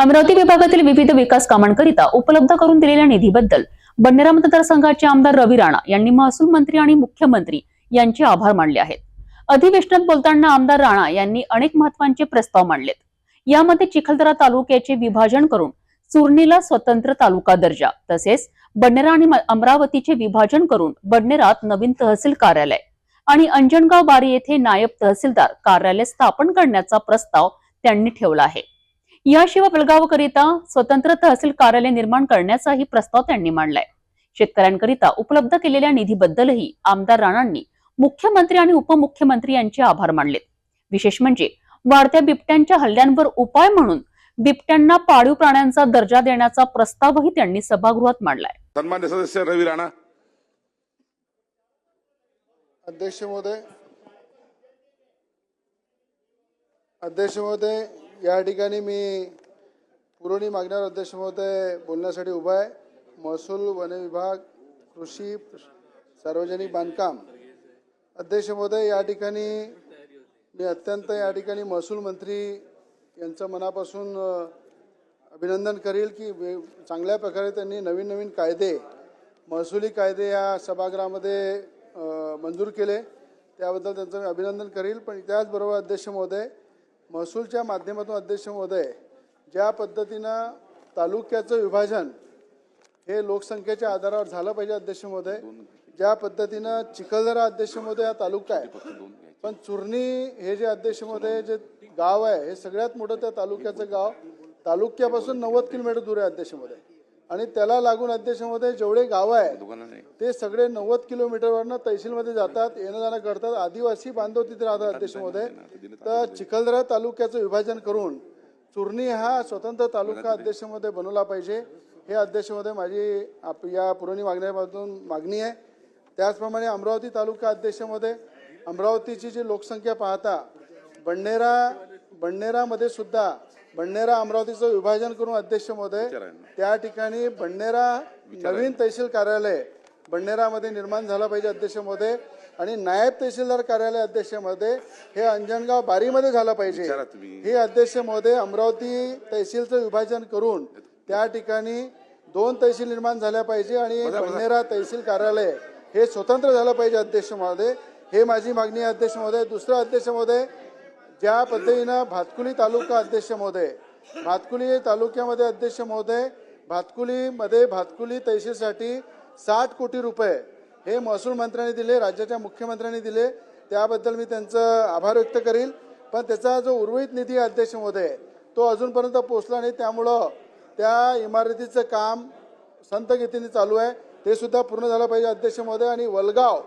अमरावती विभागातील विविध विकास कामांकरिता उपलब्ध करून दिलेल्या निधीबद्दल बंडेरा मतदारसंघाचे आमदार रवी राणा यांनी महसूल मंत्री आणि मुख्यमंत्री यांचे आभार मानले आहेत. अधिवेशनात बोलताना आमदार राणा यांनी अनेक महत्त्वाचे प्रस्ताव मांडलेत. यामध्ये चिखलदरा तालुक्याचे विभाजन करून चुरणीला स्वतंत्र तालुका दर्जा तसेच बडनेरा आणि अमरावतीचे विभाजन करून बडनेरात नवीन तहसील कार्यालय आणि अंजनगाव बारी येथे नायब तहसीलदार कार्यालय स्थापन करण्याचा प्रस्ताव त्यांनी ठेवला आहे. याशिवाय बेळगावकरिता स्वतंत्र तहसील कार्यालय निर्माण करण्याचाही प्रस्ताव त्यांनी मांडलाय. शेतकऱ्यांकरिता उपलब्ध केलेल्या निधीबद्दलही आमदार राणांनी मुख्यमंत्री आणि उपमुख्यमंत्री यांचे आभार मानलेत. विशेष म्हणजे वाढत्या बिबट्यांच्या हल्ल्यांवर उपाय म्हणून बिबट्यांना पाळीव प्राण्यांचा दर्जा देण्याचा प्रस्तावही त्यांनी सभागृहात मांडलाय. सन्मान्य सदस्य रवी राणा. अध्यक्ष महोदय. अध्यक्ष महोदय या ठिकाणी मी पुरवणी मागण्यावर अध्यक्ष महोदय बोलण्यासाठी उभा आहे. महसूल वन विभाग कृषी सार्वजनिक बांधकाम. अध्यक्ष महोदय या ठिकाणी मी अत्यंत या ठिकाणी महसूल मंत्री यांचं मनापासून अभिनंदन करेल की चांगल्या प्रकारे त्यांनी नवीन नवीन कायदे महसुली कायदे या सभागृहामध्ये मंजूर केले. त्याबद्दल त्यांचं मी अभिनंदन करील. पण त्याचबरोबर अध्यक्ष महोदय महसूलच्या माध्यमातून अध्यक्ष महोदय ज्या पद्धतीनं तालुक्याचं विभाजन हे लोकसंख्येच्या आधारावर झालं पाहिजे अध्यक्ष महोदय ज्या पद्धतीनं चिखलदरा अध्यक्ष महोदय हा तालुका आहे. पण चुरणी हे जे अध्यक्ष महोदय जे गाव आहे हे सगळ्यात मोठं त्या तालुक्याचं गाव तालुक्यापासून नव्वद किलोमीटर दूर आहे अध्यक्ष महोदय. आणि त्याला लागून अध्यक्ष महोदय जेवढे गाव आहे ते सगळे नव्वद किलोमीटरवरनं तहसीलमध्ये जातात येणं जाणं करतात. आदिवासी बांधव तिथे राहतात अध्यक्ष महोदय तर चिखलदरा तालुक्याचं विभाजन करून चुरणी हा स्वतंत्र तालुका अध्यक्ष महोदय बनवला पाहिजे. हे अध्यक्ष महोदय माझी आप या पुरवणी मागण्यामधून मागणी आहे. त्याचप्रमाणे अमरावती तालुका अध्यक्ष महोदय अमरावतीची जी लोकसंख्या पाहता बंडेरा बंडेरामध्ये सुद्धा बंडेरा अमरावतीचं विभाजन करून अध्यक्ष महोदय त्या ठिकाणी बंडेरा नवीन तहसील कार्यालय बंडेरामध्ये निर्माण झालं पाहिजे अध्यक्ष महोदय आणि नायब तहसीलदार कार्यालय अध्यक्षमध्ये हे अंजनगाव बारीमध्ये झालं पाहिजे. हे अध्यक्ष महोदय अमरावती तहसीलचं विभाजन करून त्या ठिकाणी दोन तहसील निर्माण झाल्या पाहिजे आणि बंडेरा तहसील कार्यालय हे स्वतंत्र झालं पाहिजे अध्यक्ष महोदय. हे माझी मागणी आहे अध्यक्ष महोदय. दुसरं अध्यक्ष महोदय ज्या पद्धतीनं भातकुली तालुका अध्यक्ष महोदय भातकुली तालुक्यामध्ये अध्यक्ष महोदय भातकुलीमध्ये भातकुली तहसीलसाठी साठ कोटी रुपये हे महसूल मंत्र्यांनी दिले राज्याच्या मुख्यमंत्र्यांनी दिले. त्याबद्दल मी त्यांचं आभार व्यक्त करील. पण त्याचा जो उर्वरित निधी आहे अध्यक्ष महोदय तो अजूनपर्यंत पोहोचला नाही. त्यामुळं त्या इमारतीचं काम संत गतीने चालू आहे. ते सुद्धा पूर्ण झालं पाहिजे अध्यक्ष महोदय. आणि वलगाव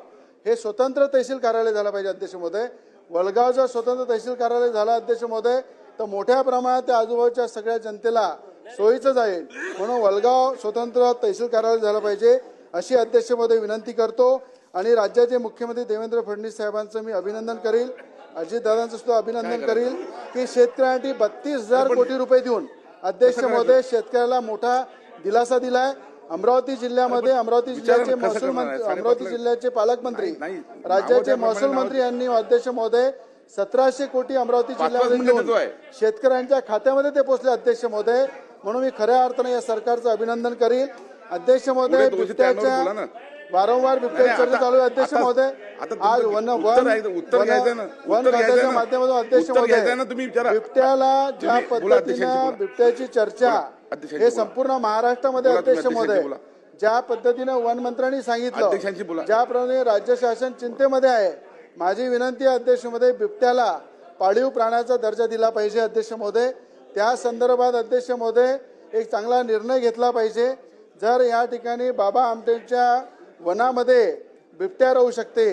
हे स्वतंत्र तहसील कार्यालय झालं पाहिजे अध्यक्ष महोदय. वलगाव जर स्वतंत्र तहसील कार्यालय झालं अध्यक्ष महोदय तर मोठ्या प्रमाणात त्या आजूबाजूच्या सगळ्या जनतेला सोयीचं जाईल. म्हणून वलगाव स्वतंत्र तहसील कार्यालय झालं पाहिजे अशी अध्यक्ष महोदय विनंती करतो. आणि राज्याचे मुख्यमंत्री देवेंद्र फडणवीस साहेबांचं मी अभिनंदन करील. अजितदादांचं सुद्धा अभिनंदन करील की शेतकऱ्यांसाठी बत्तीस हजार कोटी रुपये देऊन अध्यक्ष महोदय शेतकऱ्याला मोठा दिलासा दिलाय. अमरावती जिल्ह्यामध्ये अमरावती जिल्ह्याचे महसूल? मंत्री अमरावती जिल्ह्याचे पालकमंत्री राज्याचे महसूल मंत्री यांनी अध्यक्ष महोदय सतराशे कोटी अमरावती जिल्ह्यामध्ये. शेतकऱ्यांच्या खात्यामध्ये ते पोहोचले अध्यक्ष महोदय म्हणून मी खऱ्या अर्थाने या सरकारचं अभिनंदन करील अध्यक्ष महोदय. बिबट्याच्या वारंवार बिबट्याची चर्चा चालू आहे अध्यक्ष महोदय आज वन वन वन- खात्याच्या. माध्यमातून अध्यक्ष महोदय. बिबट्याला ज्या पद्धतीनं बोला. बिबट्याची चर्चा हे. संपूर्ण महाराष्ट्रामध्ये अध्यक्ष महोदय. ज्या पद्धतीनं वन मंत्र्यांनी अध्यक्षांशी सांगितलं. ज्याप्रमाणे राज्य शासन चिंतेमध्ये आहे माझी विनंती अध्यक्ष महोदय बिबट्याला पाळीव प्राण्याचा दर्जा दिला पाहिजे अध्यक्ष महोदय त्या संदर्भात अध्यक्ष महोदय एक चांगला निर्णय घेतला पाहिजे जर या ठिकाणी बाबा आमटेंच्या वनामध्ये बिबट्या राहू शकते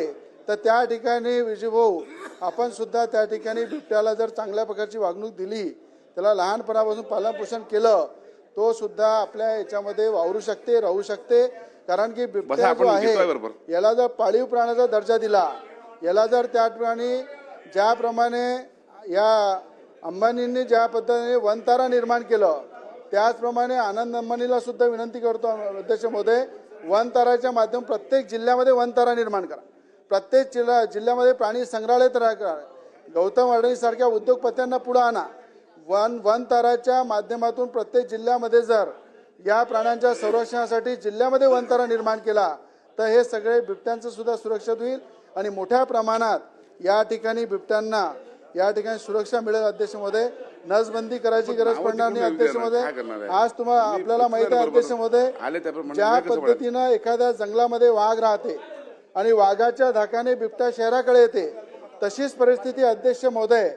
तर त्या ठिकाणी विजयभाऊ आपण सुद्धा त्या ठिकाणी बिबट्याला जर चांगल्या प्रकारची वागणूक दिली त्याला लहानपणापासून पालनपोषण केलं तो सुद्धा आपल्या याच्यामध्ये वावरू शकते राहू शकते. कारण की बिबट्या जो आहे. याला जर पाळीव प्राण्याचा दर्जा दिला याला जर त्या ठिकाणी ज्याप्रमाणे या अंबानींनी ज्या पद्धतीने वनतारा निर्माण केलं त्याचप्रमाणे आनंद अंबानीला सुद्धा विनंती करतो अध्यक्ष महोदय वनताराच्या माध्यम प्रत्येक जिल्ह्यामध्ये वनतारा निर्माण करा. प्रत्येक जिल्हा जिल्ह्यामध्ये प्राणी संग्रहालय तयार करा. गौतम अडाणी सारख्या उद्योगपत्यांना पुढे आणा. वन वन ताराच्या माध्यमातून प्रत्येक जिल्ह्यामध्ये जर या प्राण्यांच्या संरक्षणासाठी जिल्ह्यामध्ये वनतारा निर्माण केला तर हे सगळे बिबट्यांचं सुद्धा सुरक्षित होईल आणि मोठ्या प्रमाणात या ठिकाणी बिबट्यांना या ठिकाणी सुरक्षा मिळेल अध्यक्ष महोदय नसबंदी करायची गरज पडणार नाही टिकून अध्यक्ष काय महोदय करणार आहे? आज तुम्हाला आपल्याला माहिती आहे बरोबर- अध्यक्ष महोदय आले त्याप्रमाणे ज्या पद्धतीनं एखाद्या जंगलामध्ये वाघ राहते आणि वाघाच्या धाकाने बिबट्या शहराकडे येते तशीच परिस्थिती अध्यक्ष महोदय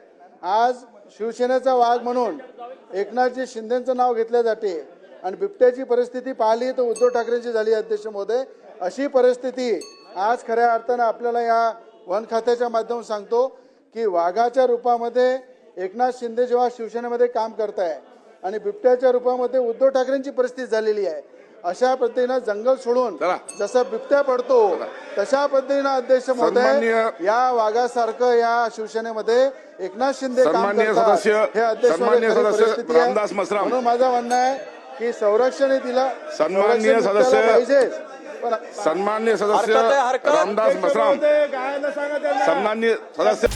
आज शिवसेनेचा वाघ म्हणून एकनाथजी शिंदेचं नाव घेतले जाते आणि बिबट्याची परिस्थिती पाहिली तर उद्धव ठाकरेंची झाली अध्यक्ष महोदय. अशी परिस्थिती आज खऱ्या अर्थानं आपल्याला या वन खात्याच्या माध्यमातून सांगतो की वाघाच्या रूपामध्ये एकनाथ शिंदे जेव्हा शिवसेनेमध्ये काम करताय आणि बिबट्याच्या रूपामध्ये उद्धव ठाकरेंची परिस्थिती झालेली आहे अशा पद्धतीनं जंगल सोडून चला. जसं बिबट्या पडतो तशा पद्धतीनं अध्यक्ष महोदय सन्माननीय- या वाघासारखं या शिवसेनेमध्ये एकनाथ शिंदे काम सन्माननीय करतात. सदस्य- हे अध्यक्ष सन्माननीय महोदय खरी सदस्य परिस्थिती आहे. रामदास मसराम. म्हणून माझं म्हणणं आहे की संरक्षण हे दिलं सन्माननीय संरक्षण बिबट्याला सदस्य- पाहिजेच पण सन्मान्य सदस्य आहे, हरकत. रामदास मसराम. सन्मान्य सदस्य